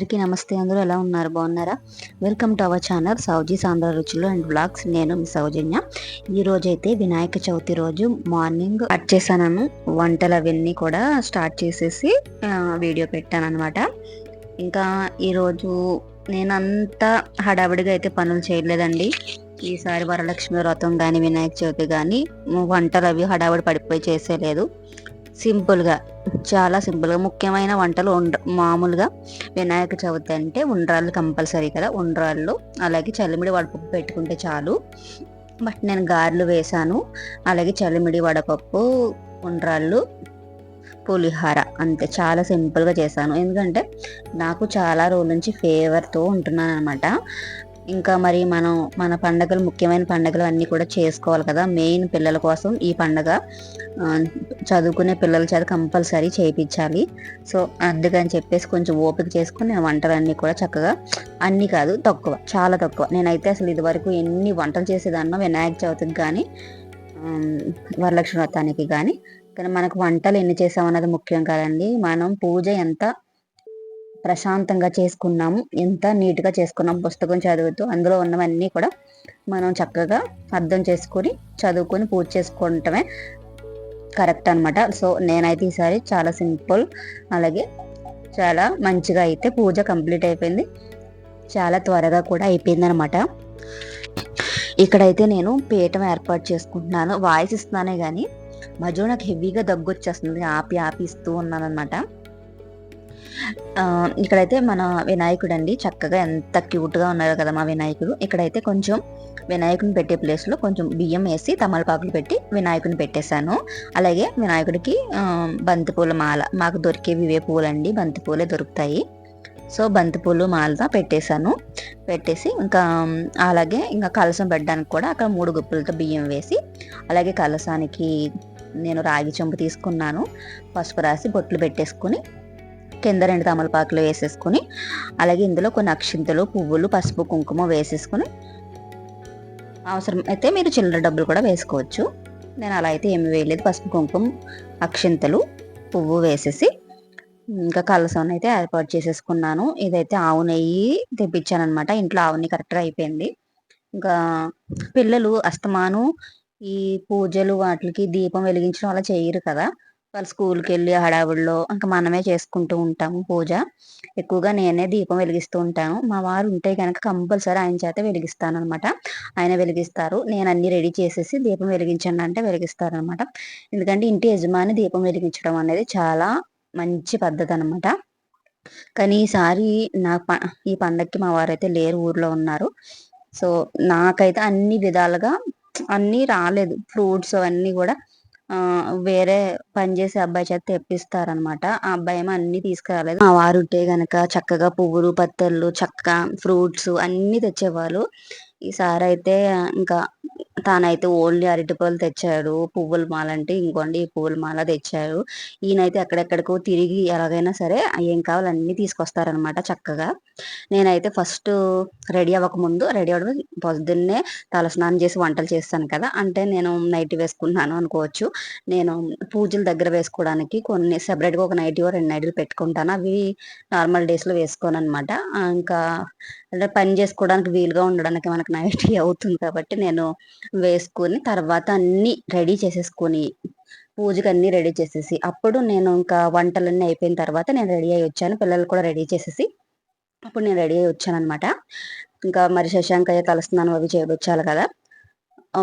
అందరికీ నమస్తే. అందరూ ఎలా ఉన్నారు? బాగున్నారా? వెల్కమ్ టు అవర్ ఛానల్ సౌజీ సాంద్ర రుచులు అండ్ బ్లాగ్స్ నేను మీ సౌజన్య. ఈ అయితే వినాయక చవితి రోజు మార్నింగ్ కట్ చేశాను వంటలు అవన్నీ కూడా స్టార్ట్ చేసేసి వీడియో పెట్టాను అనమాట ఇంకా ఈరోజు నేనంతా హడావిడిగా అయితే పనులు చేయలేదండి ఈసారి వరలక్ష్మి వ్రతం కానీ వినాయక చవితి కానీ వంటలు అవి హడావిడి పడిపోయి చేసేయలేదు సింపుల్గా చాలా సింపుల్గా. ముఖ్యమైన వంటలు ఉండ మామూలుగా వినాయక చవితి అంటే ఉండ్రాళ్ళు కంపల్సరీ కదా. ఉండ్రాళ్ళు అలాగే చలిమిడి వడపప్పు పెట్టుకుంటే చాలు. బట్ నేను గారెలు వేశాను అలాగే చలిమిడి వడపప్పు ఉండ్రాళ్ళు పులిహార అంతే. చాలా సింపుల్గా చేశాను. ఎందుకంటే నాకు చాలా రోజుల నుంచి ఫేవర్తో ఉంటున్నాను అనమాట ఇంకా మరి మనం మన పండగలు ముఖ్యమైన పండగలు అన్నీ కూడా చేసుకోవాలి కదా. మెయిన్ పిల్లల కోసం ఈ పండగ చదువుకునే పిల్లల చేత కంపల్సరీ చేయించాలి సో అందుకని చెప్పేసి కొంచెం ఓపిక చేసుకుని నేను వంటలన్నీ కూడా చక్కగా అన్నీ కాదు తక్కువ చాలా తక్కువ. నేనైతే అసలు ఇదివరకు ఎన్ని వంటలు చేసేదాన్నో వినాయక చవితికి కానీ వరలక్ష్మి వ్రతానికి కానీ కానీ మనకు వంటలు ఎన్ని చేసామన్నది ముఖ్యం కాదండి. మనం పూజ ఎంత ప్రశాంతంగా చేసుకున్నాము. ఎంత నీట్గా చేసుకున్నాం పుస్తకం చదువుతూ అందులో ఉన్నవన్నీ కూడా మనం చక్కగా అర్థం చేసుకొని చదువుకొని పూర్తి చేసుకోవటమే కరెక్ట్ అనమాట సో నేనైతే ఈసారి చాలా సింపుల్ అలాగే చాలా మంచిగా అయితే పూజ కంప్లీట్ అయిపోయింది. చాలా త్వరగా కూడా అయిపోయింది అనమాట ఇక్కడైతే నేను పీఠం ఏర్పాటు చేసుకుంటున్నాను. వాయిస్ ఇస్తున్నానే కానీ మధ్యలో నాకు హెవీగా దగ్గు వచ్చేస్తుంది ఆపి ఆపి ఇస్తూ ఉన్నాను అనమాట ఇక్కడైతే మన వినాయకుడు అండి చక్కగా ఎంత క్యూట్గా ఉన్నారు కదా మా వినాయకుడు. ఇక్కడైతే కొంచెం వినాయకుని పెట్టే ప్లేస్లో కొంచెం బియ్యం వేసి తమలపాకులు పెట్టి వినాయకుని పెట్టేశాను. అలాగే వినాయకుడికి బంతిపూల మాల. మాకు దొరికేవి ఇవే పూలండి. బంతిపూలే దొరుకుతాయి. సో బంతిపూలు మాలతో పెట్టేశాను. పెట్టేసి ఇంకా అలాగే ఇంకా కలసం పెట్టడానికి కూడా అక్కడ మూడు గుప్పులతో బియ్యం వేసి అలాగే కలసానికి నేను రాగి చెంపు తీసుకున్నాను. పసుపు రాసి బొట్లు పెట్టేసుకుని కింద రెండు తమలపాకులు వేసేసుకుని అలాగే ఇందులో కొన్ని అక్షింతలు పువ్వులు పసుపు కుంకుమ వేసేసుకుని అవసరం అయితే మీరు చిల్లర డబ్బులు కూడా వేసుకోవచ్చు. నేను అలా అయితే ఏమి వేయలేదు. పసుపు కుంకుమ అక్షింతలు పువ్వు వేసేసి ఇంకా కలసం అయితే ఏర్పాటు చేసేసుకున్నాను. ఇదైతే ఆవు నెయ్యి తెప్పించాను అనమాట ఇంట్లో ఆవు నెయ్యి కరెక్ట్గా అయిపోయింది. ఇంకా పిల్లలు అస్తమాను ఈ పూజలు వాటికి దీపం వెలిగించడం అలా చేయరు కదా. వాళ్ళు స్కూల్కి వెళ్ళి హడావుడిలో ఇంకా మనమే చేసుకుంటూ ఉంటాము పూజ. ఎక్కువగా నేనే దీపం వెలిగిస్తూ ఉంటాను. మా వారు ఉంటే కనుక కంపల్సరీ ఆయన చేత వెలిగిస్తాను అనమాట ఆయన వెలిగిస్తారు. నేను అన్ని రెడీ చేసేసి దీపం వెలిగించండి అంటే వెలిగిస్తారు అనమాట ఎందుకంటే ఇంటి యజమాని దీపం వెలిగించడం అనేది చాలా మంచి పద్ధతి అనమాట కానీ ఈసారి నా ఈ పండగకి మా వారైతే లేరు ఊర్లో ఉన్నారు. సో నాకైతే అన్ని విధాలుగా అన్నీ రాలేదు. ఫ్రూట్స్ అవన్నీ కూడా వేరే పనిచేసే అబ్బాయి చేత తెప్పిస్తారనమాట ఆ అబ్బాయి ఏమో అన్ని తీసుకురాలేదు. మా వారు ఉంటే గనక చక్కగా పువ్వులు పత్తళ్ళు చక్క ఫ్రూట్స్ అన్ని తెచ్చేవాళ్ళు. ఈసారి అయితే ఇంకా తానైతే ఓన్లీ అరటిపళ్ళు తెచ్చాడు. పువ్వుల మాల అంటే ఇంకోండి పువ్వుల మాల తెచ్చాడు. ఈయనైతే ఎక్కడెక్కడికో తిరిగి ఎలాగైనా సరే ఏం కావాలి అన్ని తీసుకొస్తారనమాట చక్కగా. నేనైతే ఫస్ట్ రెడీ అవ్వక ముందు రెడీ అవ్వడం పొద్దున్నే తలస్నానం చేసి వంటలు చేస్తాను కదా అంటే నేను నైట్ వేసుకుంటున్నాను అనుకోవచ్చు. నేను పూజల దగ్గర వేసుకోవడానికి కొన్ని సెపరేట్గా ఒక నైటీ రెండు నైట్లు పెట్టుకుంటాను. అవి నార్మల్ డేస్లో వేసుకోను అనమాట ఇంకా అంటే పని చేసుకోవడానికి వీలుగా ఉండడానికి మనకు నైట్ అవుతుంది కాబట్టి నేను వేసుకొని తర్వాత అన్నీ రెడీ చేసేసుకొని పూజకి అన్ని రెడీ చేసేసి అప్పుడు నేను ఇంకా వంటలన్నీ అయిపోయిన తర్వాత నేను రెడీ అయ్యి వచ్చాను. పిల్లలు కూడా రెడీ చేసేసి అప్పుడు నేను రెడీ అయ్యి వచ్చానమాట ఇంకా మరి శశాంకయ్య కలుస్తున్నాను అవి చేయొచ్చాలి కదా.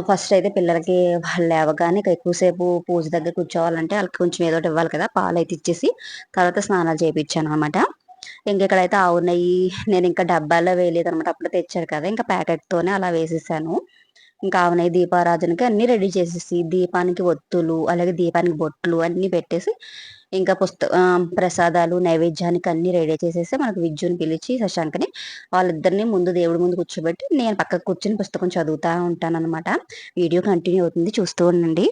ఫస్ట్ అయితే పిల్లలకి వాళ్ళు లేవగానే ఎక్కువసేపు పూజ దగ్గర కూర్చోవాలంటే వాళ్ళకి కొంచెం ఏదో ఇవ్వాలి కదా పాలు అయితే ఇచ్చేసి తర్వాత స్నానాలు చేయించాను అనమాట ఇంకెక్కడైతే ఆవు నెయ్యి నేను ఇంకా డబ్బాలో వేయలేదు అనమాట అప్పుడు తెచ్చారు కదా ఇంకా ప్యాకెట్తోనే అలా వేసేసాను. ఇంకా ఆమె దీపారాధనకి అన్ని రెడీ చేసేసి దీపానికి ఒత్తులు అలాగే దీపానికి బొట్లు అన్ని పెట్టేసి ఇంకా పుస్త ప్రసాదాలు నైవేద్యానికి అన్ని రెడీ చేసేసి మనకు విద్యుని పిలిచి శశాంక్ని వాళ్ళిద్దరిని ముందు దేవుడి ముందు కూర్చోబెట్టి నేను పక్కకు కూర్చొని పుస్తకం చదువుతా ఉంటాను అనమాట వీడియో కంటిన్యూ అవుతుంది చూస్తూ ఉండండి.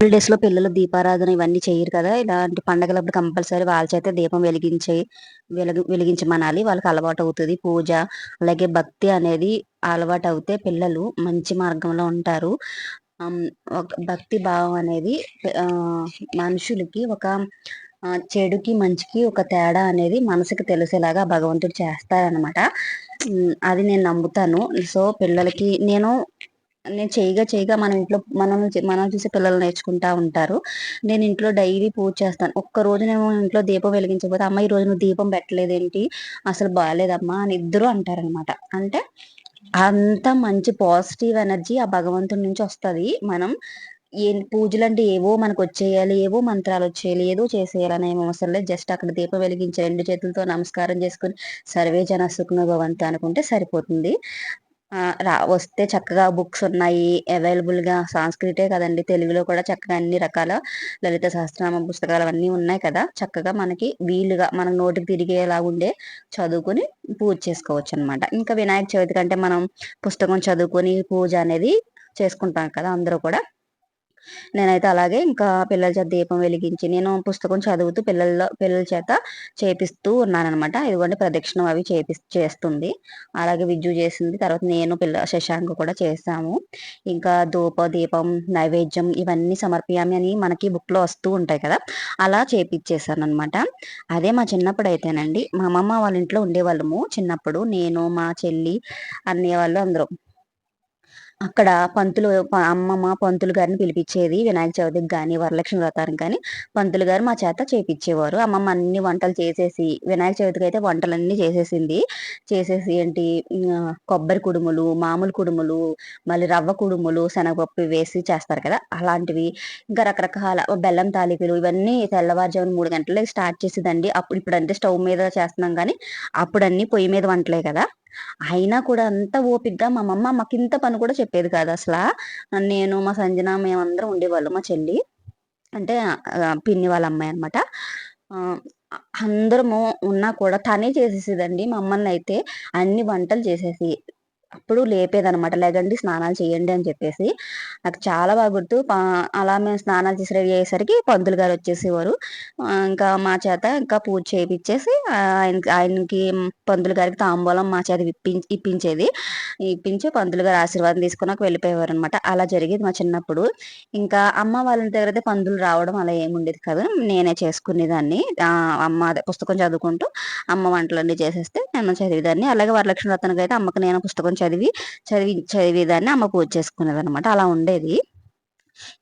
హాలిడేస్లో పిల్లలు దీపారాధన ఇవన్నీ చేయరు కదా. ఇలాంటి పండగలప్పుడు కంపల్సరీ వాళ్ళ చేత దీపం వెలిగించే వెలిగి వెలిగించమనాలి. వాళ్ళకి అలవాటు అవుతుంది. పూజ అలాగే భక్తి అనేది అలవాటు అవుతే పిల్లలు మంచి మార్గంలో ఉంటారు. ఒక భక్తి భావం అనేది మనుషులకి ఒక చెడుకి మంచికి ఒక తేడా అనేది మనసుకి తెలిసేలాగా భగవంతుడు చేస్తారనమాట అది నేను నమ్ముతాను. సో పిల్లలకి నేను నేను చేయగా చేయగా మన ఇంట్లో మనం మనం చూసి పిల్లలు నేర్చుకుంటా ఉంటారు. నేను ఇంట్లో డైలీ పూజ చేస్తాను. ఒక్క రోజు నేను ఇంట్లో దీపం వెలిగించకపోతే అమ్మ ఈ రోజు నువ్వు దీపం పెట్టలేదేంటి? అసలు బాగాలేదమ్మా అని ఇద్దరు అంటారనమాట అంటే అంత మంచి పాజిటివ్ ఎనర్జీ ఆ భగవంతుడి నుంచి వస్తుంది. మనం ఏ పూజలు అంటే ఏవో మనకు వచ్చేయాలి ఏవో మంత్రాలు వచ్చేయాలి ఏదో చేసేయాలి అనే ఏం అవసరం లేదు. జస్ట్ అక్కడ దీపం వెలిగించి రెండు చేతులతో నమస్కారం చేసుకుని సర్వే జన సుఖన భవంతు అనుకుంటే సరిపోతుంది. రా వస్తే చక్కగా బుక్స్ ఉన్నాయి అవైలబుల్గా గా కదండి తెలుగులో కూడా చక్కగా అన్ని రకాల లలిత సహస్రనామ పుస్తకాలు అవన్నీ ఉన్నాయి కదా చక్కగా మనకి వీలుగా మనం నోటికి తిరిగేలా ఉండే చదువుకుని పూజ చేసుకోవచ్చు అన్నమాట ఇంకా వినాయక చవితి కంటే మనం పుస్తకం చదువుకొని పూజ అనేది చేసుకుంటాం కదా అందరూ కూడా. నేనైతే అలాగే ఇంకా పిల్లల చేత దీపం వెలిగించి నేను పుస్తకం చదువుతూ పిల్లల పిల్లల చేత చేపిస్తూ ఉన్నానన్నమాట. ఇదిగోండి ప్రదక్షిణం అవి చేపి చేస్తుంది. అలాగే విజ్జు చేసింది. తర్వాత నేను పిల్ల శశాంక్ కూడా చేసాము ఇంకా ధూప దీపం నైవేద్యం ఇవన్నీ సమర్పయామి అని మనకి బుక్లో వస్తూ ఉంటాయి కదా. అలా చేపిచ్చేసాను అనమాట అదే మా చిన్నప్పుడు అయితేనండి మా అమ్మమ్మ వాళ్ళ ఇంట్లో ఉండేవాళ్ళము చిన్నప్పుడు. నేను మా చెల్లి అన్నయ్య వాళ్ళు అందరూ. అక్కడ పంతులు అమ్మమ్మ పంతులు గారిని పిలిపించేది వినాయక చవితికి కానీ వరలక్ష్మి వ్రతానికి కానీ పంతులు గారు మా చేత చేపించేవారు అమ్మమ్మ అన్ని వంటలు చేసేసి వినాయక చవితికి అయితే వంటలన్నీ చేసేసింది. చేసేసి ఏంటి కొబ్బరి కుడుములు మామూలు కుడుములు మళ్ళీ రవ్వ కుడుములు శనగపప్పు వేసి చేస్తారు కదా అలాంటివి. ఇంకా రకరకాల బెల్లం తాలికలు ఇవన్నీ తెల్లవారుజామున మూడు గంటలకి స్టార్ట్ చేసేదండి. అప్పుడు ఇప్పుడు అంటే స్టవ్ మీద చేస్తున్నాం కానీ అప్పుడన్నీ పొయ్యి మీద వంటలే కదా. అయినా కూడా అంత ఓపిగ్గా మా మమ్మ మాకు ఇంత పని కూడా చెప్పేది కాదు అసలు. నేను మా సంజన మేమందరం ఉండేవాళ్ళు మా చెల్లి. అంటే పిన్ని వాళ్ళ అమ్మాయి అనమాట అందరము ఉన్నా కూడా తనే చేసేసేదండి మమ్మల్ని అయితే. అన్ని వంటలు చేసేసి అప్పుడు లేపేదనమాట లేదండి స్నానాలు చేయండి అని చెప్పేసి. నాకు చాలా బాగా గుర్తు. అలా మేము స్నానాలు చేసి రెడీ అయ్యేసరికి పంతులు గారు వచ్చేసేవారు. ఇంకా మా చేత ఇంకా పూజ చేయించేసి ఆయన ఆయనకి పంతులు గారికి తాంబూలం మా చేత ఇప్పించి ఇప్పించేది. ఇప్పించి పంతులు గారు ఆశీర్వాదం తీసుకున్నాక వెళ్ళిపోయేవారు అనమాట అలా జరిగేది మా చిన్నప్పుడు. ఇంకా అమ్మ వాళ్ళ దగ్గర అయితే పంతులు రావడం అలా ఏముండేది కాదు. నేనే చేసుకునేదాన్ని. అమ్మ అదే పుస్తకం చదువుకుంటూ అమ్మ వంటలన్నీ చేసేస్తే నేను చదివేదాన్ని. అలాగే వరలక్ష్మి వ్రతానికి అయితే అమ్మకి నేను పుస్తకం చదివి చదివి చదివేదాన్ని అమ్మ పూజ చేసుకునేది అనమాట అలా ఉండేది.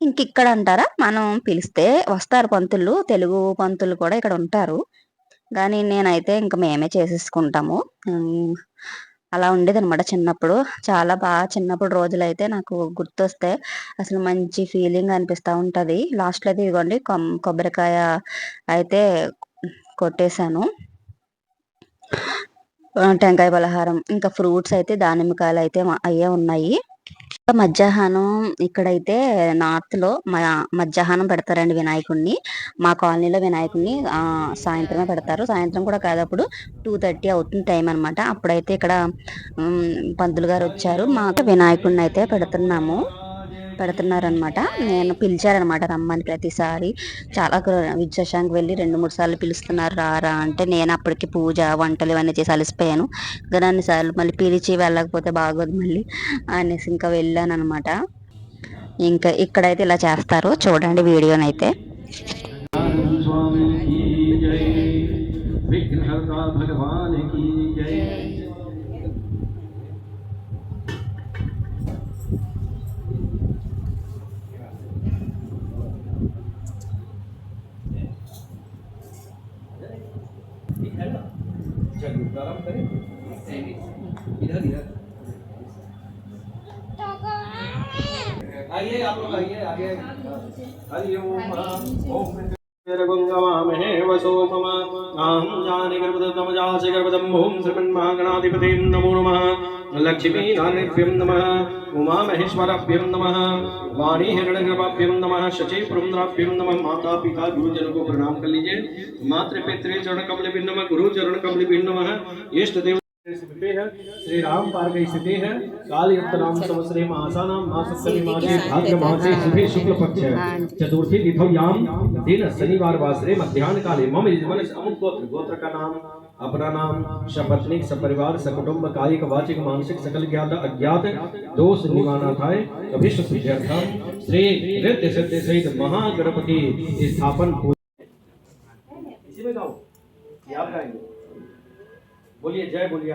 ఇంక ఇక్కడ అంటారా మనం పిలిస్తే వస్తారు పంతులు తెలుగు పంతులు కూడా ఇక్కడ ఉంటారు. కానీ నేనైతే ఇంకా మేమే చేసేసుకుంటాము. అలా ఉండేది అనమాట చిన్నప్పుడు. చాలా బాగా చిన్నప్పుడు రోజులైతే నాకు గుర్తొస్తే అసలు మంచి ఫీలింగ్ అనిపిస్తూ ఉంటుంది. లాస్ట్లో అయితే ఇదిగోండి కొబ్బరికాయ అయితే కొట్టేశాను. టెంకాయ పలహారం ఇంకా ఫ్రూట్స్ అయితే దానిమ్మకాయలు అయితే అయ్యే ఉన్నాయి. మధ్యాహ్నం ఇక్కడైతే నార్త్లో మధ్యాహ్నం పెడతారండి వినాయకుడిని మా కాలనీలో వినాయకుడిని సాయంత్రమే పెడతారు. సాయంత్రం కూడా కాదు అప్పుడు టూ థర్టీ అవుతుంది టైం అనమాట అప్పుడైతే ఇక్కడ పంతులు గారు వచ్చారు. మాకు వినాయకుడిని అయితే పెడుతున్నాము. పెడుతున్నారనమాట నేను పిలిచారనమాట రమ్మని ప్రతిసారి. చాలా విద్యాశాంక్ వెళ్ళి రెండు మూడు సార్లు పిలుస్తున్నారు రారా అంటే నేను అప్పటికి పూజ వంటలు ఇవన్నీ చేసి అలసిపోయాను. ఇంకా అన్ని సార్లు మళ్ళీ పిలిచి వెళ్ళకపోతే బాగోదు మళ్ళీ అనేసి ఇంకా వెళ్ళాను అనమాట ఇంకా ఇక్కడైతే ఇలా చేస్తారు చూడండి వీడియోనైతే. श्रीमन्महागणाधिपतिं नमो नमः। लक्ष्मी नारायणभ्यं नमः नमः। वाणी हिरण्यगर्भाभ्यं नमः। शचि नमः। माता पिता गुरुजनों को प्रणाम कर लीजिए। मातृ पितृ चरण कमल नमः गुरु चरण कमल नमः इष्ट देव श्री राम पार्क स्थिति है। कालयुक्त नाम संवत्सरे मासानां मासस्तरे मासे भाद्र मासे शुभे शुक्ल पक्ष चतुर्थी तिथौयाम दिन शनिवार वासरे मध्याह्न काले। मम यजमान अमुक गोत्र। गोत्र का नाम अपना नाम सपत्निक सपरिवार सकुटुंब कायिक वाचिक मानसिक सकल ज्ञात अज्ञात दोष निवारणार्थाय अभिष्ट सिद्ध्यर्थम श्री नृत्य सत्य सहित महागणपति स्थापन इसी में गाओ याद गाएँगे बोलिए जय बोलिए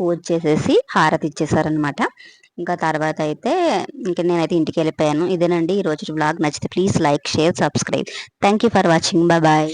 పూజ చేసేసి హారతి ఇచ్చేసారనమాట ఇంకా తర్వాత అయితే ఇంకా నేనైతే ఇంటికి వెళ్ళిపోయాను. ఇదేనండి ఈ రోజు బ్లాగ్ నచ్చితే please like share subscribe thank you for watching bye